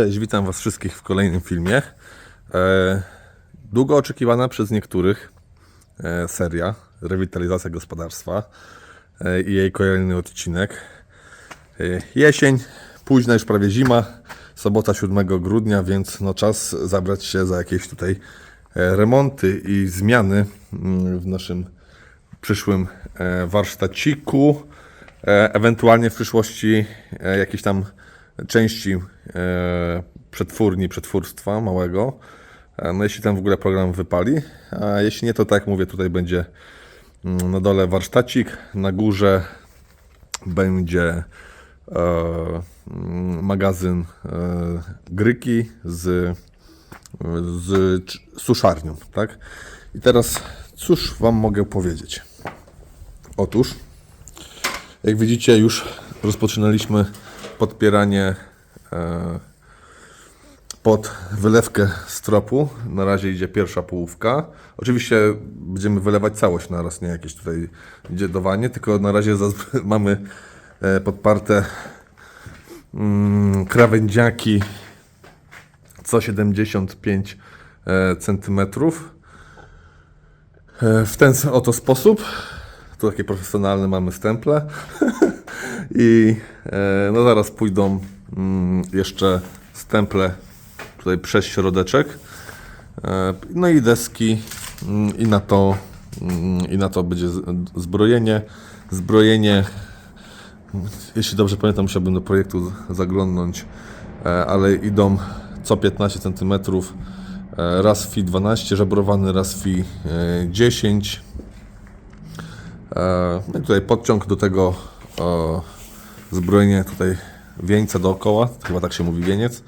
Cześć, witam Was wszystkich w kolejnym filmie. E, długo oczekiwana przez niektórych e, seria Rewitalizacja Gospodarstwa e, i jej kolejny odcinek. E, jesień, późna już prawie zima, sobota 7 grudnia, więc no czas zabrać się za jakieś tutaj e, remonty i zmiany mm, w naszym przyszłym e, warsztaciku, e, ewentualnie w przyszłości jakieś tam części e, przetwórni, przetwórstwa małego. E, No jeśli tam w ogóle program wypali, a jeśli nie, to tak jak mówię, tutaj będzie mm, na dole warsztacik, na górze będzie e, mm, magazyn gryki z, z suszarnią, tak? I teraz cóż Wam mogę powiedzieć? Otóż, jak widzicie, już rozpoczynaliśmy podpieranie e, pod wylewkę stropu. Na razie idzie pierwsza połówka. Oczywiście będziemy wylewać całość naraz, nie jakieś tutaj dziedowanie, tylko na razie mamy e, podparte mm, krawędziaki co 75 e. E, W ten oto sposób. Tu takie profesjonalne mamy stemple. I e, no zaraz pójdą mm, jeszcze stemple tutaj przez środeczek. E, no i deski mm, i na to mm, i na to będzie zbrojenie. Zbrojenie jeśli dobrze pamiętam, musiałbym do projektu zaglądnąć, e, ale idą co 15 cm, raz FI 12 żebrowany, raz FI e, 10. E, No i tutaj podciąg do tego zbrojenie tutaj wieńca dookoła, chyba tak się mówi wieniec.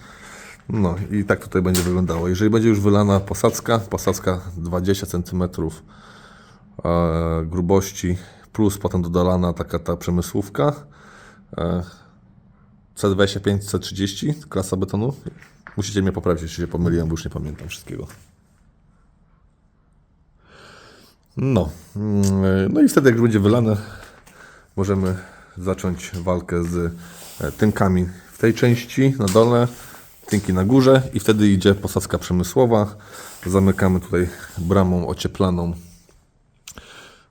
No i tak tutaj będzie wyglądało. Jeżeli będzie już wylana posadzka, posadzka 20 cm e, grubości, plus potem dodalana taka ta przemysłówka. E, C25, C30, klasa betonu. Musicie mnie poprawić, jeśli się pomyliłem, bo już nie pamiętam wszystkiego. No, mm, no i wtedy jak już będzie wylane, możemy zacząć walkę z e, tynkami w tej części na dole, tynki na górze i wtedy idzie posadzka przemysłowa. Zamykamy tutaj bramą ocieplaną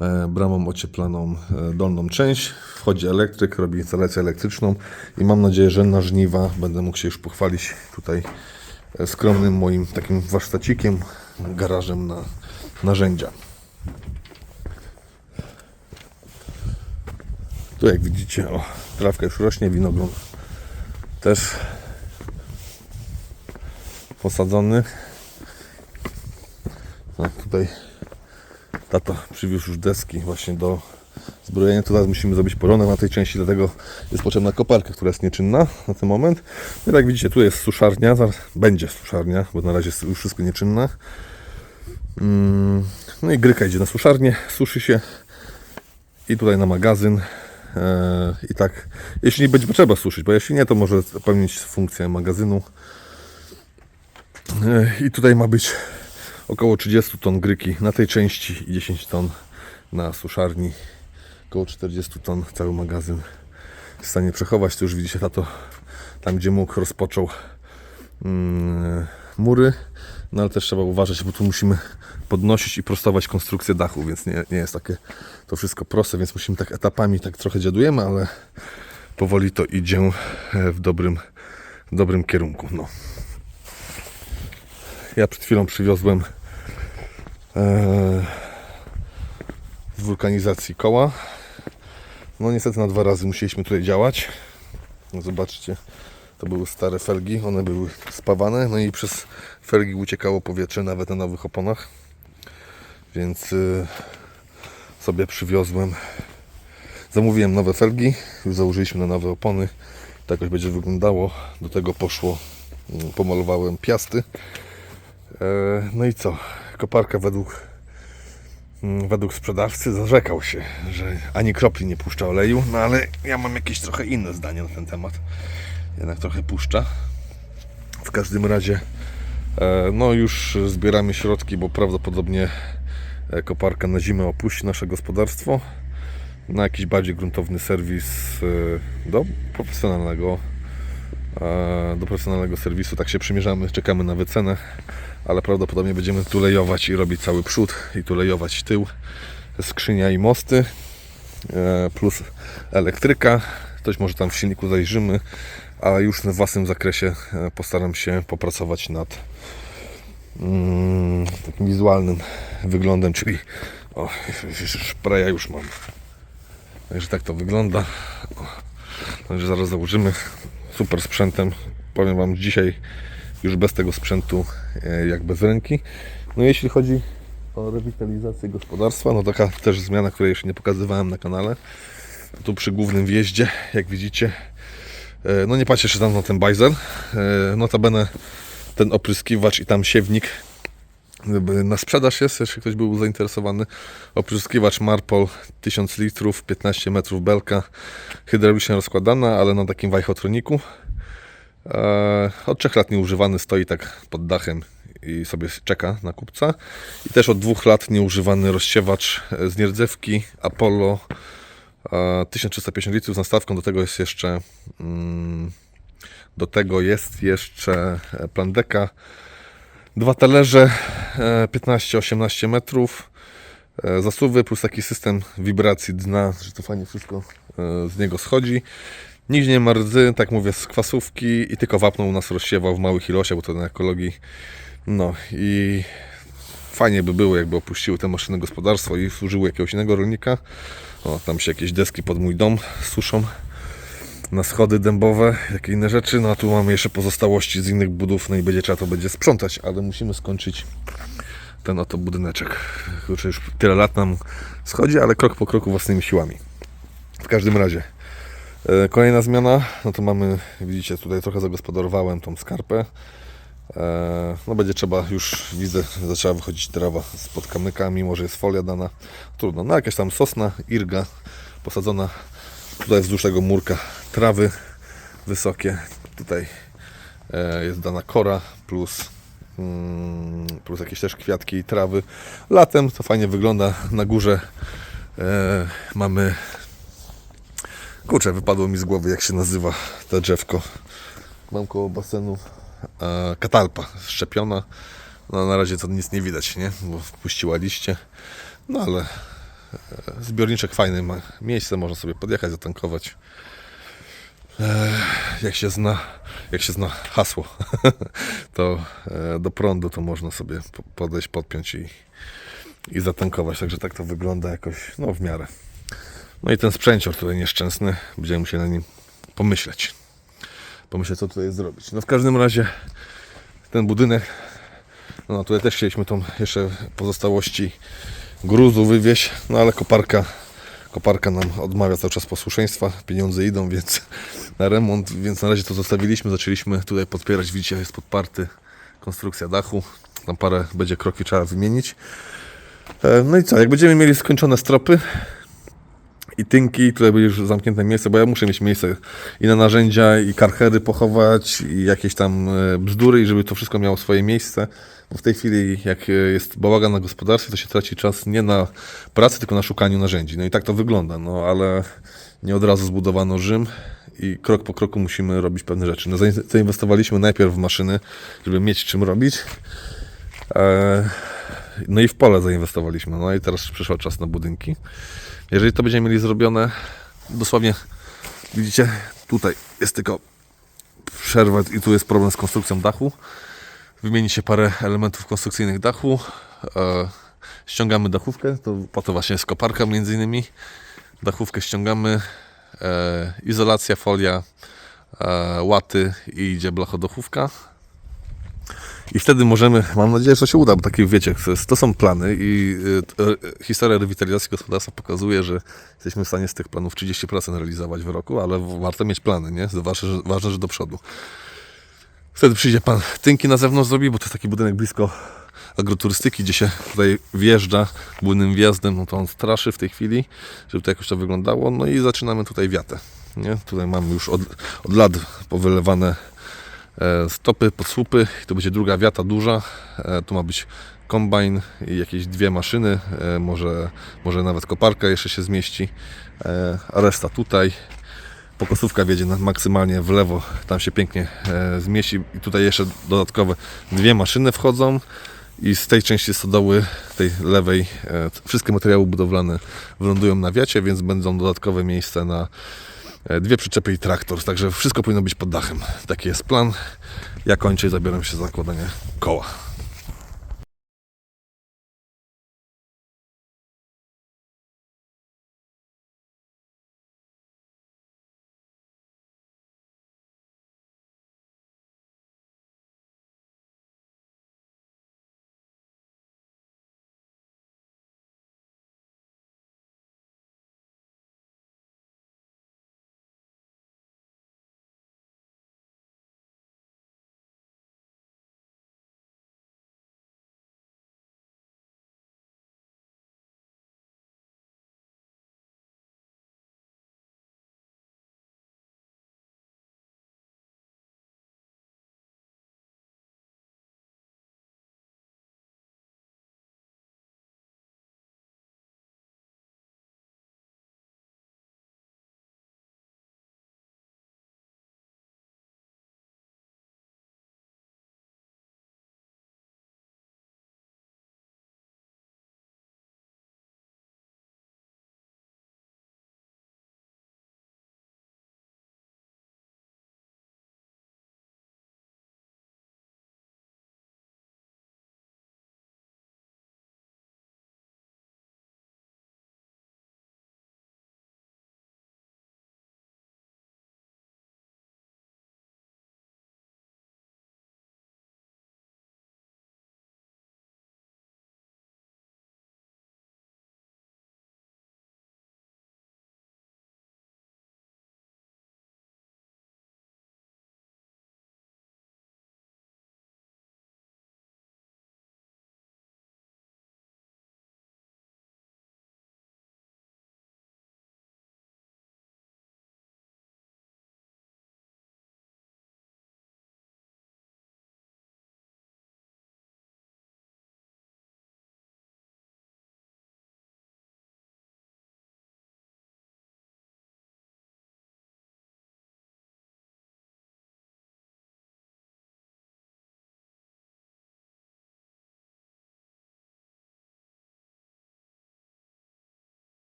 e, bramą ocieplaną e, dolną część. Wchodzi elektryk, robi instalację elektryczną i mam nadzieję, że na żniwa będę mógł się już pochwalić tutaj skromnym moim takim warsztacikiem, garażem na narzędzia. Tu jak widzicie, o, trawka już rośnie, winogron też posadzony. A tutaj tato przywiózł już deski właśnie do zbrojenia. Teraz musimy zrobić porządek na tej części, dlatego jest potrzebna koparka, która jest nieczynna na ten moment. No i jak widzicie, tu jest suszarnia, zaraz będzie suszarnia, bo na razie jest już wszystko nieczynne. Mm, No i gryka idzie na suszarnię, suszy się i tutaj na magazyn. E, I tak, jeśli nie będzie potrzeba suszyć, bo jeśli nie, to może pełnić funkcję magazynu. E, I tutaj ma być około 30 ton gryki na tej części i 10 ton na suszarni. Około 40 ton cały magazyn w stanie przechować. Tu już widzicie, tato tam gdzie mógł rozpoczął mm, mury. No ale też trzeba uważać, bo tu musimy podnosić i prostować konstrukcję dachu, więc nie, nie jest takie to wszystko proste, więc musimy tak etapami tak trochę dziadujemy, ale powoli to idzie e, w dobrym, w dobrym kierunku. No. Ja przed chwilą przywiozłem e, wulkanizacji koła. No niestety na dwa razy musieliśmy tutaj działać. No, zobaczcie, to były stare felgi, one były spawane, no i przez felgi uciekało powietrze nawet na nowych oponach. Więc y, sobie przywiozłem. Zamówiłem nowe felgi, już założyliśmy na nowe opony. Tak jakoś będzie wyglądało. Do tego poszło, mm, pomalowałem piasty. E, No i co? Koparka według, mm, według sprzedawcy zarzekał się, że ani kropli nie puszcza oleju, no ale ja mam jakieś trochę inne zdanie na ten temat. Jednak trochę puszcza. W każdym razie e, no już zbieramy środki, bo prawdopodobnie koparka na zimę opuści nasze gospodarstwo na jakiś bardziej gruntowny serwis e, do profesjonalnego e, do profesjonalnego serwisu. Tak się przymierzamy, czekamy na wycenę, ale prawdopodobnie będziemy tu lejować i robić cały przód i tu lejować tył, skrzynia i mosty, e, plus elektryka. Coś może tam w silniku zajrzymy, a już w własnym zakresie postaram się popracować nad mm, takim wizualnym wyglądem, czyli o, już mam. Także tak to wygląda. Także zaraz założymy. Super sprzętem. Powiem Wam dzisiaj już bez tego sprzętu e, jak bez ręki. No jeśli chodzi o rewitalizację gospodarstwa, no taka też zmiana, której jeszcze nie pokazywałem na kanale. Tu przy głównym wjeździe, jak widzicie, e, no nie patrzcie się tam na ten bajzer. E, Notabene ten opryskiwacz i tam siewnik na sprzedaż jest, jeśli ktoś był zainteresowany. Opryskiwacz Marpol 1000 litrów, 15 metrów belka, hydraulicznie rozkładana, ale na takim wajchotroniku. Eee, od 3 lat nieużywany stoi tak pod dachem i sobie czeka na kupca. I też od 2 lat nieużywany rozsiewacz e, z nierdzewki Apollo e, 1350 litrów z nastawką. Do tego jest jeszcze mm, do tego jest jeszcze e, plandeka Dwa talerze, e, 15-18 metrów, e, zasuwy plus taki system wibracji dna, że to fajnie wszystko e, z niego schodzi. Nic nie ma tak mówię, z kwasówki i tylko wapno u nas rozsiewał w małych ilościach, bo to na ekologii. No i fajnie by było, jakby opuściły te maszyny gospodarstwo i służyły jakiegoś innego rolnika. O, tam się jakieś deski pod mój dom suszą na schody dębowe, jakie inne rzeczy. No a tu mamy jeszcze pozostałości z innych budów, no i będzie trzeba to będzie sprzątać, ale musimy skończyć ten oto budyneczek. Kurczę, już tyle lat nam schodzi, ale krok po kroku własnymi siłami. W każdym razie. e, Kolejna zmiana, no to mamy, widzicie, tutaj trochę zagospodarowałem tą skarpę. E, No będzie trzeba, już widzę, zaczęła wychodzić trawa spod kamyka, mimo że jest folia dana. Trudno, no jakaś tam sosna, irga posadzona Tutaj wzdłuż tego murka trawy wysokie. Tutaj e, jest dana kora plus, mm, plus jakieś też kwiatki i trawy. Latem to fajnie wygląda. Na górze e, mamy kurczę, wypadło mi z głowy jak się nazywa to drzewko. Mam koło basenu e, katalpa szczepiona. No na razie to nic nie widać, nie? Bo wpuściła liście. No ale Zbiorniczek fajny ma miejsce, można sobie podjechać, zatankować. Jak się zna, jak się zna hasło, to e, do prądu to można sobie po- podejść, podpiąć i, i zatankować. Także tak to wygląda jakoś, no w miarę. No i ten sprzęcior tutaj nieszczęsny, będziemy musieli na nim pomyśleć. Pomyśleć, co tutaj zrobić. No w każdym razie ten budynek, no tutaj też chcieliśmy tą jeszcze pozostałości gruzu wywieźć, no ale koparka, koparka nam odmawia cały czas posłuszeństwa, pieniądze idą, więc na remont, więc na razie to zostawiliśmy, zaczęliśmy tutaj podpierać, widzicie jest podparty konstrukcja dachu, tam parę będzie kroki trzeba wymienić. E, No i co, jak będziemy mieli skończone stropy i tynki, tutaj będzie już zamknięte miejsce, bo ja muszę mieć miejsce i na narzędzia, i karchery pochować, i jakieś tam e, bzdury, i żeby to wszystko miało swoje miejsce. Bo w tej chwili, jak e, jest bałagan na gospodarstwie, to się traci czas nie na pracy, tylko na szukaniu narzędzi. No i tak to wygląda, no ale nie od razu zbudowano Rzym i krok po kroku musimy robić pewne rzeczy. No, zain- zainwestowaliśmy najpierw w maszyny, żeby mieć czym robić. E, No i w pole zainwestowaliśmy. No i teraz przyszła czas na budynki. Jeżeli to będziemy mieli zrobione, dosłownie widzicie, tutaj jest tylko przerwa i tu jest problem z konstrukcją dachu. Wymieni się parę elementów konstrukcyjnych dachu. E, ściągamy dachówkę, to po to właśnie jest koparka między innymi. Dachówkę ściągamy, e, izolacja, folia, e, łaty i idzie blachodachówka. I wtedy możemy, mam nadzieję, że to się uda, bo takie wiecie, to, są plany i y, y, historia rewitalizacji gospodarstwa pokazuje, że jesteśmy w stanie z tych planów 30% realizować w roku, ale warto mieć plany, nie? Ważne, że, ważne, że do przodu. Wtedy przyjdzie pan tynki na zewnątrz zrobi, bo to jest taki budynek blisko agroturystyki, gdzie się tutaj wjeżdża głównym wjazdem, no to on straszy w tej chwili, żeby to jakoś to wyglądało, no i zaczynamy tutaj wiatę. Nie? Tutaj mamy już od, od lat powylewane stopy, podsłupy. I to będzie druga wiata duża. E, tu ma być kombajn i jakieś dwie maszyny. E, może, może nawet koparka jeszcze się zmieści. E, a reszta tutaj. pokosówka wiedzie maksymalnie w lewo, tam się pięknie e, zmieści i tutaj jeszcze dodatkowe dwie maszyny wchodzą i z tej części stodoły, tej lewej, e, wszystkie materiały budowlane wylądują na wiacie, więc będą dodatkowe miejsca na e, dwie przyczepy i traktor, także wszystko powinno być pod dachem. Taki jest plan. Ja kończę i zabieram się za zakładanie koła.